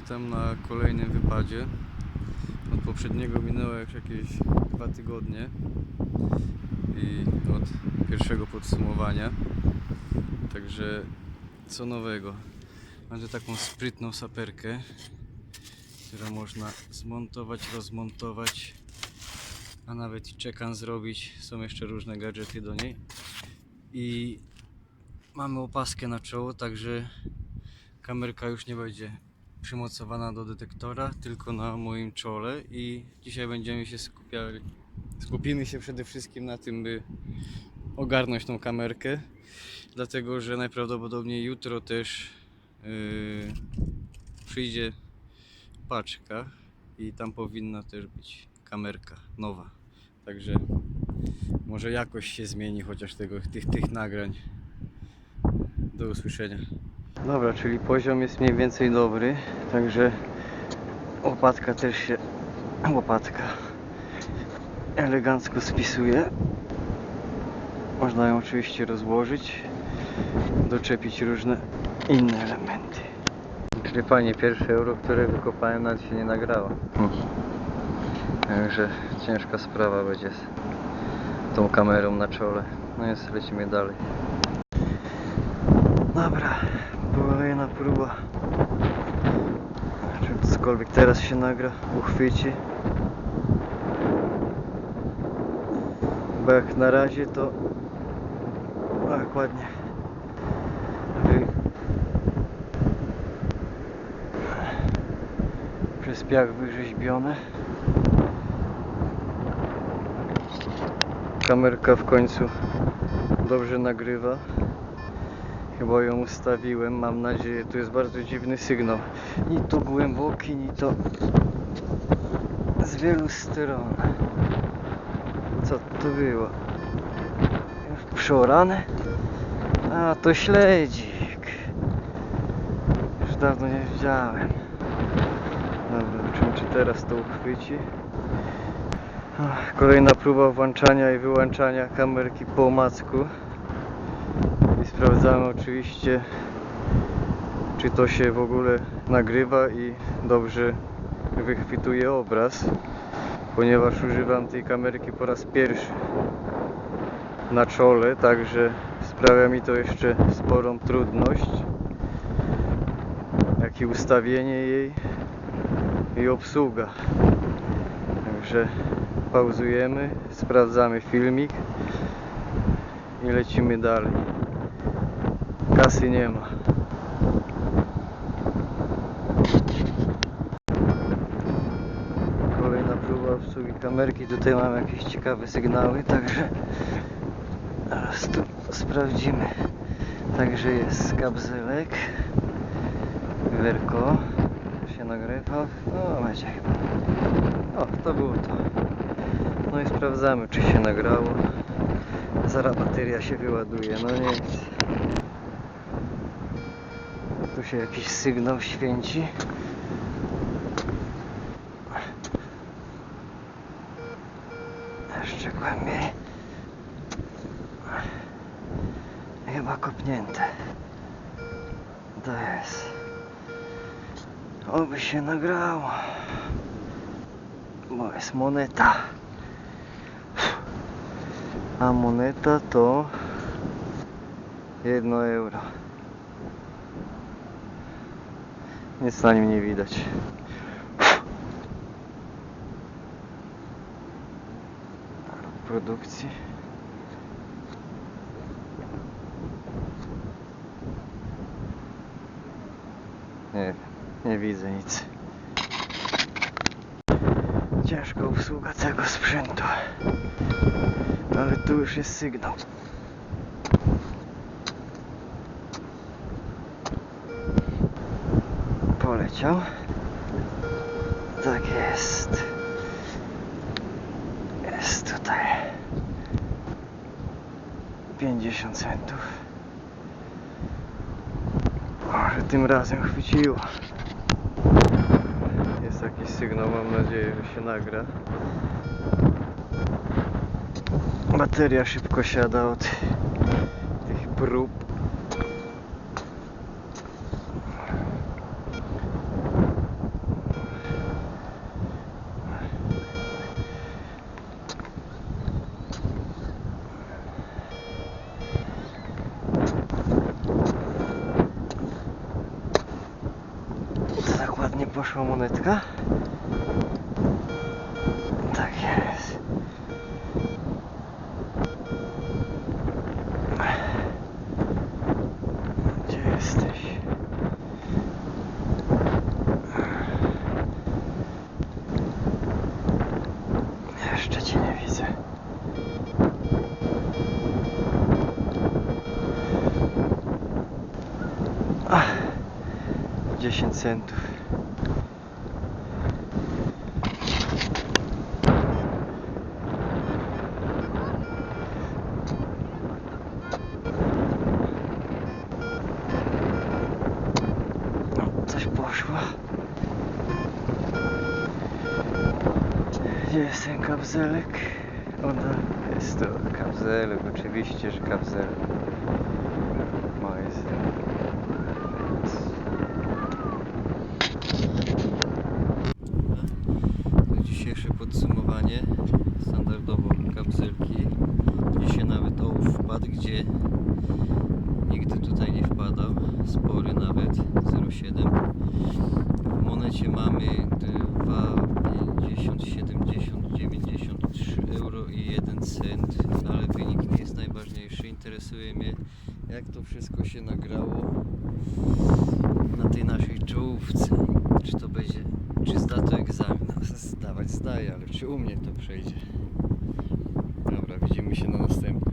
Witam na kolejnym wypadzie. Od poprzedniego minęło już jakieś dwa tygodnie i od pierwszego podsumowania. Także co nowego? Mam tu taką sprytną saperkę, którą można zmontować, rozmontować, a nawet i czekan zrobić. Są jeszcze różne gadżety do niej. I mamy opaskę na czoło, także kamerka już nie będzie przymocowana do detektora, tylko na moim czole i dzisiaj będziemy się skupiali. Skupimy się przede wszystkim na tym, by ogarnąć tą kamerkę, dlatego że najprawdopodobniej jutro też yy, przyjdzie paczka i tam powinna też być kamerka nowa. Także może jakoś się zmieni chociaż tego, tych, tych nagrań. Do usłyszenia. Dobra, czyli poziom jest mniej więcej dobry, także łopatka też się łopatka elegancko spisuje. Można ją oczywiście rozłożyć, doczepić różne inne elementy. Czyli fajnie, pierwsze euro, które wykopałem nawet się nie nagrało. Także ciężka sprawa będzie z tą kamerą na czole. No jest, lecimy dalej. Dobra, kolejna próba. Czy cokolwiek teraz się nagra, uchwyci. Bo jak na razie to tak ładnie wy... przez piach wyrzeźbione. Kamerka w końcu dobrze nagrywa. Chyba ją ustawiłem, mam nadzieję. Tu jest bardzo dziwny sygnał. Ni to głęboki, ni to z wielu stron. Co to było? Już przeorane? A, to śledzik. Już dawno nie widziałem. Dobra, zobaczymy czy teraz to uchwyci. Kolejna próba włączania i wyłączania kamerki po omacku. Sprawdzamy oczywiście, czy to się w ogóle nagrywa i dobrze wychwytuje obraz, ponieważ używam tej kamerki po raz pierwszy na czole, także sprawia mi to jeszcze sporą trudność, jak i ustawienie jej i obsługa. Także pauzujemy, sprawdzamy filmik i lecimy dalej. Kasy nie ma. Kolejna próba obsługi kamerki. Tutaj mam jakieś ciekawe sygnały, także zaraz tu sprawdzimy. Także jest kabzelek, werko się nagrywa. No macie chyba. O, to było to. No i sprawdzamy, czy się nagrało. Zaraz bateria się wyładuje. No nic. Tu się jakiś sygnał święci. Jeszcze głębiej. Chyba kopnięte. To jest. Oby się nagrało. Bo jest moneta. A moneta to jedno euro. Nic na nim nie widać. Produkcji. Nie, nie widzę nic. Ciężka obsługa tego sprzętu. Ale tu już jest sygnał. Poleciał. Tak jest. Jest tutaj. 50 centów. Może tym razem chwyciło. Jest jakiś sygnał, mam nadzieję, że się nagra. Bateria szybko siada od tych prób. Poszła monetka? Tak jest. Gdzie jesteś? Jeszcze cię nie widzę. Ach, 10 centów. Gdzie jest ten kapzelek? Ona jest to kapzelek, oczywiście, że kapzelek. Majzy. To dzisiejsze podsumowanie. Standardowo kapselki. Dzisiaj nawet ołów wpadł, gdzie nigdy tutaj nie wpadał. Spory nawet, 0,7. W monecie mamy 2,50, 70, 93 euro i 1 cent. Ale wynik nie jest najważniejszy. Interesuje mnie jak to wszystko się nagrało na tej naszej czołówce. Czy to będzie, czy zda to egzamin? No, Zdawać zdaje, ale czy u mnie to przejdzie? Dobra, widzimy się na następnym.